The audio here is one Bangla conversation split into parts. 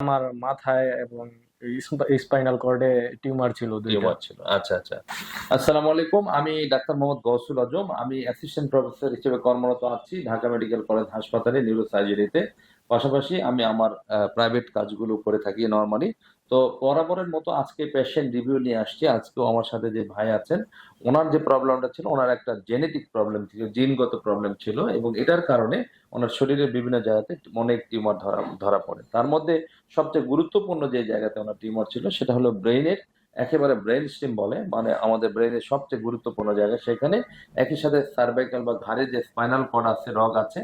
আমার মাথায় এবং স্পাইনাল কর্ডে টিউমার ছিল দুইটা। ছিল আচ্ছা আচ্ছা। আসসালামু আলাইকুম, আমি ডাক্তার মোহাম্মদ গৌসুল আজম। আমি অ্যাসিস্ট্যান্ট প্রফেসর হিসেবে কর্মরত আছি ঢাকা মেডিকেল কলেজ হাসপাতালে নিউরো সার্জারিতে পাশাপাশি আমি আমার প্রাইভেট কাজগুলো করে থাকি নর্মালি তো বরাবরের মতো আজকে পেশেন্ট রিভিউ নিয়ে আসছি। আজকেও আমার সাথে যে ভাই আছেন, ওনার যে প্রবলেমটা ছিল, ওনার একটা জেনেটিক প্রবলেম ছিল জিনগত প্রবলেম ছিল এবং এটার কারণে ওনার শরীরের বিভিন্ন জায়গাতে অনেক টিউমার ধরা ধরা পড়ে। তার মধ্যে সবচেয়ে গুরুত্বপূর্ণ যে জায়গাতে ওনার টিউমার ছিল, সেটা হলো ব্রেইনের একেবারে ব্রেন স্টিম বলে মানে আমাদের ব্রেনের সবচেয়ে গুরুত্বপূর্ণ জায়গা সেখানে। একই সাথে সার্ভাইকাল বা ঘাড়ে যে স্পাইনাল কর্ড আছে রগ আছে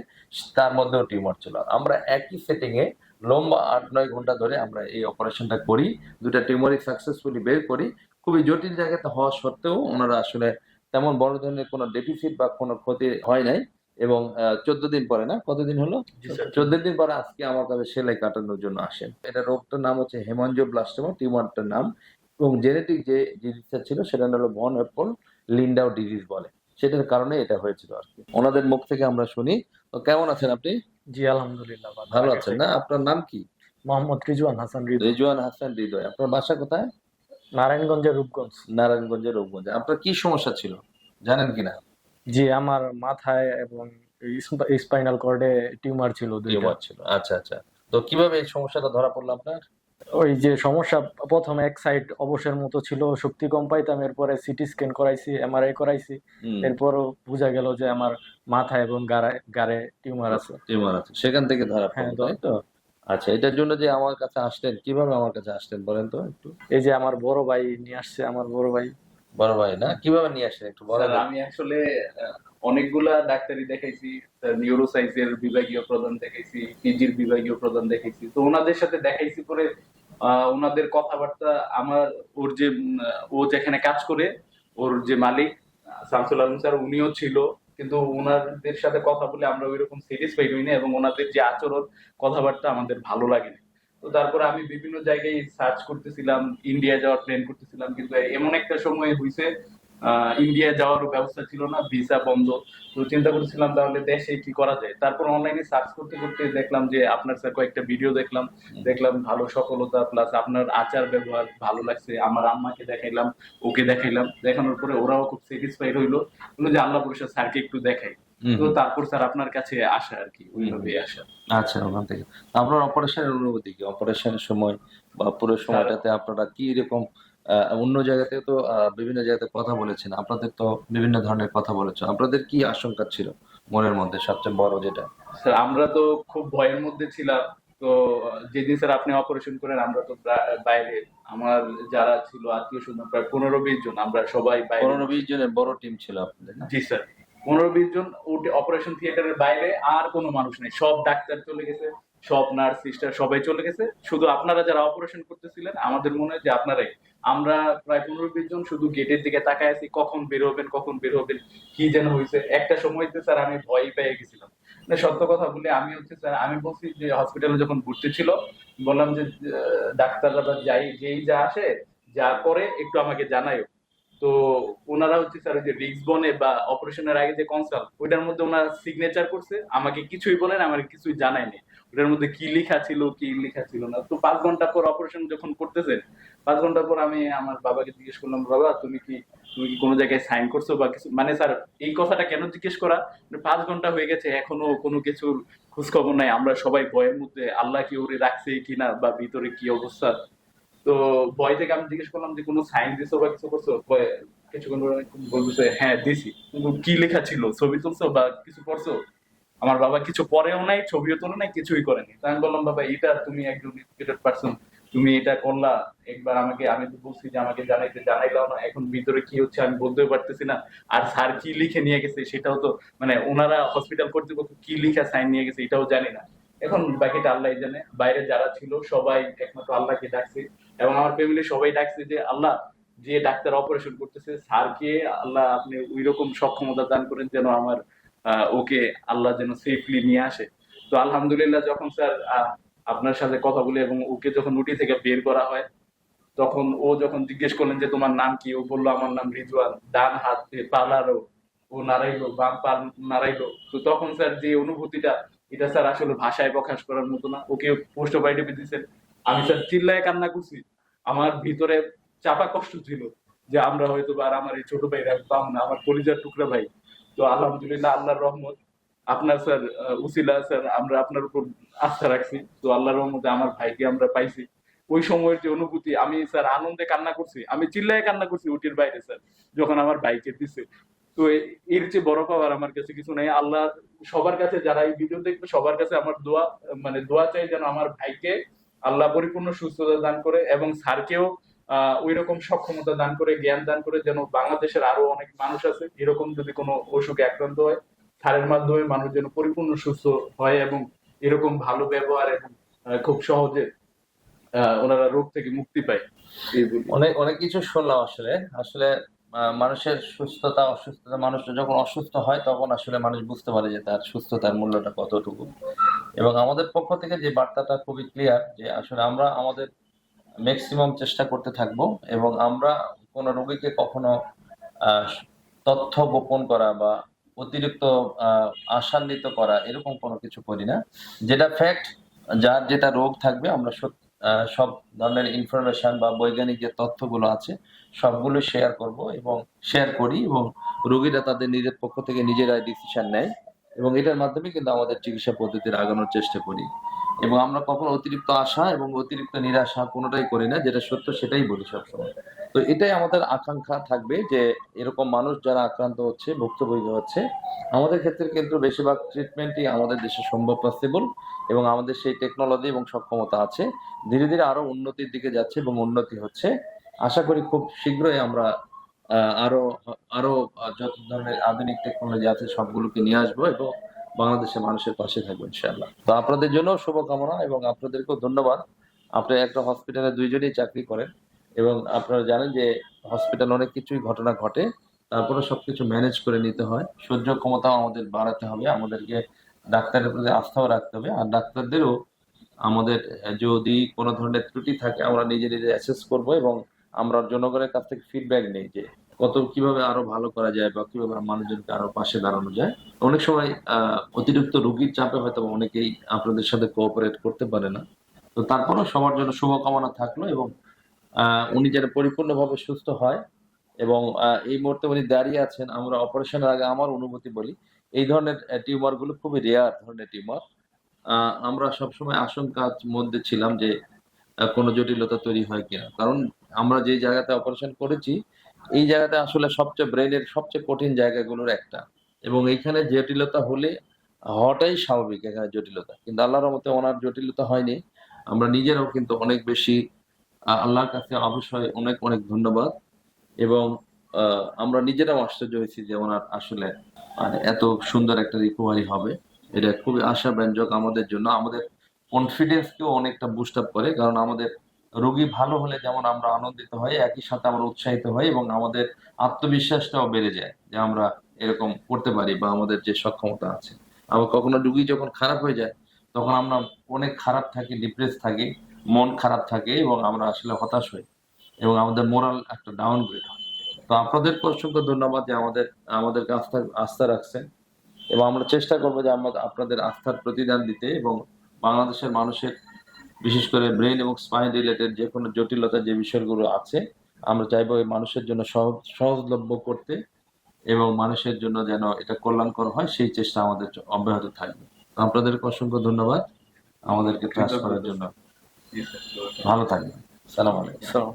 তার মধ্যেও টিউমার ছিল। আমরা একই সেটিং এ লম্বা আট নয় ঘণ্টা ধরে আমরা এই অপারেশনটা করি দুটা টিউমারই সাকসেসফুলি বের করি। খুবই জটিল জায়গাতে হওয়া সত্ত্বেও ওনারা আসলে তেমন বড় ধরনের কোনো ডেফিসিট বা কোনো ক্ষতি হয় নাই এবং চোদ্দ দিন পরে না? কতদিন হলো? চোদ্দ দিন পরে আজকে আমার কাছে সেলাই কাটানোর জন্য আসেন। এটা রোগটার নাম হচ্ছে হেমাঞ্জিওব্লাস্টোমা টিউমারটার নাম। এবং জেনেটিক যে ডিজিজটা ছিল সেটা হলো ভন অ্যাপল লিন্ডাও ডিজিজ বলে। সেটার কারণে এটা হয়েছিল আর কি। ওনাদের মুখ থেকে আমরা শুনি। তো কেমন আছেন আপনি? জি আলহামদুলিল্লাহ ভালো আছেন না? আপনার নাম কি? মোহাম্মদ রিজওয়ান হাসান হৃদয়। রেজওয়ান হাসান হৃদয়। আপনার বাসা কোথায়? নারায়ণগঞ্জের রূপগঞ্জ। নারায়ণগঞ্জের রূপগঞ্জে। আপনার কি সমস্যা ছিল? জানেন কিনা? জি আমার মাথায় এবং স্পাইনাল কর্ডে টিউমার ছিল টিউমার ছিল। আচ্ছা আচ্ছা। তো কীভাবে এই সমস্যাটা ধরা পড়ল আপনার? ওই যে সমস্যা প্রথম এক সাইড অবসের মতো ছিল শক্তি কম পাইতাম এরপরে সিটি স্ক্যান করাইছি এমআরআই করাইছি এরপরও বোঝা গেল যে আমার মাথা এবং গাড়ে গাড়ে টিউমার আছে। টিউমার আছে। সেখান থেকে ধরা হ্যাঁ তাই তো। আচ্ছা এটার জন্য যে আমার কাছে আসতেন কীভাবে আমার কাছে আসতেন বলেন তো একটু। এই যে আমার বড় ভাই নিয়ে আসছে আমার বড় ভাই। বড় ভাই না? কীভাবে নিয়ে আসলেন একটু বলেন আমি আসলে অনেকগুলা ডাক্তারি দেখাইছি নিউরোসাইন্সের বিভাগীয় প্রধান দেখাইছি পিজির বিভাগীয় প্রধান দেখাইছি। তো ওনাদের সাথে দেখাইছি আহ, ওনাদের কথাবার্তা আমার ওর যে ও যেখানে কাজ করে ওর যে মালিক শামসুল আলম স্যার উনিও ছিল। কিন্তু ওনাদের সাথে কথা বলে আমরা ওই রকম স্যাটিসফাইড হইনি এবং ওনাদের যে আচরণ কথাবার্তা আমাদের ভালো লাগেনি তো তারপরে আমি বিভিন্ন জায়গায় সার্চ করতেছিলাম ইন্ডিয়া যাওয়ার প্ল্যান করতেছিলাম কিন্তু এমন একটা সময় হয়েছে ইন্ডিয়া যাওয়ার ব্যবস্থা ছিল না ভিসা বন্ধ। তো চিন্তা করছিলাম তাহলে দেশে কি করা যায়? তারপর অনলাইনে সার্চ করতে করতে দেখলাম যে আপনার স্যার কয়েকটা ভিডিও দেখলাম। দেখলাম ভালো সফলতা প্লাস আপনার আচার ব্যবহার ভালো লাগছে। আমার আম্মাকে দেখাইলাম ওকে দেখাইলাম। দেখানোর পরে ওরাও খুব স্যাটিসফাইড হইল। বলল যে আল্লাহ পুরুষের স্যারকে একটু দেখাই। তো তারপর স্যার আপনার কাছে আসা আর কি ওইভাবে আসা। আচ্ছা ওখান থেকে। আপনার অপারেশনের অনুভূতি কি? অপারেশনের সময় বা পুরো সময়টাতে আপনারা কি রকম অন্য জায়গাতে তো বিভিন্ন জায়গাতে কথা বলেছেন। আপনাদের তো বিভিন্ন ধরনের কথা বলেছেন আপনাদের কি আশঙ্কা ছিল মনের মধ্যে সবচেয়ে বড় যেটা? স্যার আমরা তো খুব ভয়ের মধ্যে ছিলাম। তো যেদিন স্যার আপনি অপারেশন করেন আমরা তো বাইরে। আমার যারা ছিল আত্মীয় স্বজন প্রায় পনেরো বিশ জন আমরা সবাই বাইরে। পনেরো বিশ জনের বড় টিম ছিল আপনাদের জি স্যার। পনেরো বিশ জন অপারেশন থিয়েটারের বাইরে আর কোনো মানুষ নেই। সব ডাক্তার চলে গেছে। সব নার্স, সিস্টার সবাই চলে গেছে। শুধু আপনারা যারা অপারেশন করতেছিলেন, আমাদের মনে হয় যে আপনারাই। আমরা প্রায় পনেরো বিশ জন শুধু গেটের দিকে তাকায় আছি, কখন বেরোবেন কখন বেরোবেন কি যেন হয়েছে একটা সময়তে স্যার আমি ভয় পেয়ে গেছিলাম। মানে সত্য কথা বলে, আমি হচ্ছে স্যার, আমি বলছি যে হসপিটালে যখন ভর্তি ছিল, বললাম যে ডাক্তাররা যাই, যেই যা আসে, যা করে, একটু আমাকে জানাইও তো ওনারা হচ্ছে স্যার যে রিক্স বনে বা অপারেশনের আগে যে কনসাল্ট ওইটার মধ্যে ওনারা সিগনেচার করছে, আমাকে কিছুই বলেন আমার কিছুই জানায়নি ওটার মধ্যে কি লেখা ছিল, কি লেখা ছিল না। তো পাঁচ ঘণ্টা পর অপারেশন যখন করতেছেন, পাঁচ ঘণ্টা পর আমি আমার বাবাকে জিজ্ঞেস করলাম, বাবা, তুমি কি তুমি কি কোনো জায়গায় সাইন করছ বা কিছু? মানে স্যার, এই কথাটা কেন জিজ্ঞেস করা? মানে পাঁচ ঘণ্টা হয়ে গেছে, এখনও কোনো কিছুর খোঁজ খবর নাই। আমরা সবাই ভয়ের মধ্যে, আল্লাহ কি ওরে রাখছে কিনা বা ভিতরে কি অবস্থা? তো ভয় থেকে আমি জিজ্ঞেস করলাম যে, কোনো সাইন দিছো বা কিছু করছ? কিছুক্ষণ হ্যাঁ দিছি। কি লেখা ছিল? ছবি তুলছো বা কিছু করছ? আমার বাবা কিছু পরেও নাই, ছবিও তোলে নাই, কিছুই করেনি। আমি বললাম, বাবা, এটা তুমি একজন এডুকেটেড পার্সন তুমি এটা করলা। একবার আমাকে, আমি তো বলছি যে, আমাকে জানাইতে, জানাইলাও না। এখন ভিতরে কি হচ্ছে আমি বলতেও পারতেছি না। আর স্যার কি লিখে নিয়ে গেছে সেটাও তো মানে ওনারা হসপিটাল কর্তৃপক্ষ কি লিখা সাইন নিয়ে গেছে এটাও জানি না। এখন বাকিটা আল্লাহ জানে। বাইরে যারা ছিল সবাই একমাত্র আল্লাহকে ডাকছে। এবং আমার ফ্যামিলি সবাই ডাকছে যে, আল্লাহ, যে ডাক্তার অপারেশন করতেছে স্যারকে আল্লাহ আপনি ওই রকম সক্ষমতা দান করেন যেন আমার ওকে আল্লাহ যেন সেফলি নিয়ে আসে। তো আলহামদুলিল্লাহ যখন স্যার আপনার সাথে কথা বলে এবং ওকে যখন উটি থেকে বের করা হয়, তখন ও যখন জিজ্ঞেস করলেন যে, তোমার নাম কি? ও বলল, আমার নাম রিজওয়ান, ডান হাত দিয়ে পালারও ও নাড়াইলো, বাম পা নাড়াইলো। তো তখন স্যার যে অনুভূতিটা, এটা স্যার আসলে ভাষায় প্রকাশ করার মতো না। ওকে পোস্ট অপারেটিভ দিচ্ছেন আমি স্যার চিল্লায় কান্না করছি। আমার ভিতরে চাপা কষ্ট ছিল যে আমরা হয়তো বা আর আমার এই ছোট ভাইরা পাম না, আমার পরিজার টুকরা ভাই। তো আলহামদুলিল্লাহ আল্লাহর রহমত, আপনার স্যার উসিলা স্যার, আমরা আপনার উপর আস্থা রাখছি। তো আল্লাহর রহমতে আমার ভাইকে আমরা পাইছি। ওই সময়ের যে অনুভূতি, আমি স্যার আনন্দে কান্না করছি। আমি চিল্লায় কান্না করছি উটির বাইরে স্যার, যখন আমার ভাইকে দিছে। তো এর চেয়ে বড় পাওয়ার আমার কাছে কিছু নেই। আল্লাহ সবার কাছে যারা এই ভিডিও দেখবে সবার কাছে আমার দোয়া মানে দোয়া চাই যেন আমার ভাইকে আল্লাহ পরিপূর্ণ সুস্থতা দান করে এবং স্যারকেও ওই রকম সক্ষমতা দান করে, জ্ঞান দান করে যেন বাংলাদেশের আরও অনেক মানুষ আছে। এরকম যদি কোনো অসুখে আক্রান্ত হয়, স্যারের মাধ্যমে মানুষ যেন পরিপূর্ণ সুস্থ হয় এবং এরকম ভালো ব্যবহার এবং খুব সহজে ওনারা রোগ থেকে মুক্তি পায়। অনেক অনেক কিছু শুনলাম আসলে। আসলে মানুষের সুস্থতা, অসুস্থতা, মানুষ যখন অসুস্থ হয়, তখন আসলে মানুষ বুঝতে পারে যে তার সুস্থতার মূল্যটা কতটুকু। এবং আমাদের পক্ষ থেকে যে বার্তাটা খুবই ক্লিয়ার যে আসলে আমরা আমাদের ম্যাক্সিমাম চেষ্টা করতে থাকব এবং আমরা কোনো রোগীকে কখনো তথ্য গোপন করা বা অতিরিক্ত আশান্বিত করা এরকম কোনো কিছু করি না। যেটা ফ্যাক্ট যার যেটা রোগ থাকবে আমরা সব ধরনের ইনফরমেশন বা বৈজ্ঞানিক যে তথ্যগুলো আছে সবগুলো শেয়ার করব এবং শেয়ার করি এবং রোগীরা তাদের নিজের পক্ষ থেকে নিজেরাই ডিসিশন নেয়। এবং এটার মাধ্যমে কিন্তু আমাদের চিকিৎসা পদ্ধতির আগানোর চেষ্টা করি। এবং আমরা কখনো অতিরিক্ত আশা এবং অতিরিক্ত নিরাশা কোনোটাই করি না, যেটা সত্য সেটাই বলি সবসময়। তো এটাই আমাদের আকাঙ্ক্ষা থাকবে যে এরকম মানুষ যারা আক্রান্ত হচ্ছে, ভুক্তভোগী হচ্ছে, আমাদের ক্ষেত্রে কিন্তু বেশিরভাগ ট্রিটমেন্টই আমাদের দেশে সম্ভব পসিবল এবং আমাদের সেই টেকনোলজি এবং সক্ষমতা আছে। ধীরে ধীরে আরও উন্নতির দিকে যাচ্ছে এবং উন্নতি হচ্ছে। আশা করি খুব শীঘ্রই আমরা আরও আরও যত ধরনের আধুনিক টেকনোলজি আছে, সবগুলোকে নিয়ে আসব এবং বাংলাদেশের মানুষের পাশে থাকব, ইনশাআল্লাহ। তো আপনাদের জন্য শুভকামনা এবং আপনাদেরকেও ধন্যবাদ। আপনি একটা হসপিটালে দুইজনেই চাকরি করেন এবং আপনারা জানেন যে হসপিটাল অনেক কিছুই ঘটনা ঘটে, তারপরে সবকিছু ম্যানেজ করে নিতে হয়। সহ্য ক্ষমতাও আমাদের বাড়াতে হবে, আমাদেরকে ডাক্তারের প্রতি আস্থাও রাখতে হবে। আর ডাক্তারদেরও আমাদের যদি কোনো ধরনের ত্রুটি থাকে, আমরা নিজে নিজে অ্যাসেস করব এবং আমরা জনগণের কাছ থেকে ফিডব্যাক নেই যে কত, কীভাবে আরও ভালো করা যায় বা কীভাবে মানুষজনকে আরও পাশে দাঁড়ানো যায়। অনেক সময় অতিরিক্ত রুগীর চাপে হয়তো অনেকেই আপনাদের সাথে কোঅপারেট করতে পারে না। তো তারপরেও সবার জন্য শুভকামনা থাকল এবং উনি যেন পরিপূর্ণভাবে সুস্থ হয় এবং এই মুহূর্তে উনি দাঁড়িয়ে আছেন। আমরা অপারেশনের আগে আমার অনুভূতি বলি, এই ধরনের টিউমারগুলো খুবই রেয়ার ধরনের টিউমার। আমরা সবসময় আশঙ্কার মধ্যে ছিলাম যে কোনো জটিলতা তৈরি হয় কিনা। কারণ আমরা যে জায়গাতে অপারেশন করেছি, এই জায়গাতে আসলে সবচেয়ে ব্রেনের সবচেয়ে কঠিন জায়গাগুলোর একটা। এবং এইখানে জটিলতা হলে হওয়াটাই স্বাভাবিক এখানে জটিলতা। কিন্তু আল্লাহর মতে ওনার জটিলতা হয়নি। আমরা নিজেরাও কিন্তু অনেক বেশি আল্লাহর কাছে অবশ্যই অনেক অনেক ধন্যবাদ। এবং আমরা নিজেরাও আশ্চর্য হয়েছি যে ওনার আসলে মানে এত সুন্দর একটা রিকভারি হবে। এটা খুবই আশাব্যঞ্জক আমাদের জন্য। আমাদের কনফিডেন্সকেও অনেকটা বুস্ট আপ করে। কারণ আমাদের রোগী ভালো হলে যেমন আমরা আনন্দিত হই, একই সাথে আমরা উৎসাহিত হই এবং আমাদের আত্মবিশ্বাসটাও বেড়ে যায় যে আমরা এরকম করতে পারি বা আমাদের যে সক্ষমতা আছে। আবার কখনো রুগী যখন খারাপ হয়ে যায়, তখন আমরা অনেক খারাপ থাকি ডিপ্রেস থাকি, মন খারাপ থাকে এবং আমরা আসলে হতাশ হই এবং আমাদের মোরাল একটা ডাউনগ্রেড হয়। তো আপনাদের অসংখ্য ধন্যবাদ যে আমাদের, আমাদেরকে আস্থা আস্থা রাখছেন এবং আমরা চেষ্টা করব যে আমরা আপনাদের আস্থার প্রতিদান দিতে এবং বাংলাদেশের মানুষের বিশেষ করে ব্রেন এবং স্পাইন রিলেটেড যে কোনো জটিলতা যে বিষয়গুলো আছে আমরা চাইব এই মানুষের জন্য সহজ সহজলভ্য করতে এবং মানুষের জন্য যেন এটা কল্যাণকর হয় সেই চেষ্টা আমাদের অব্যাহত থাকবে। আপনাদেরকে অসংখ্য ধন্যবাদ আমাদেরকে ট্রান্স করার জন্য। ভালো থাকবেন। সালাম আলাইকুম।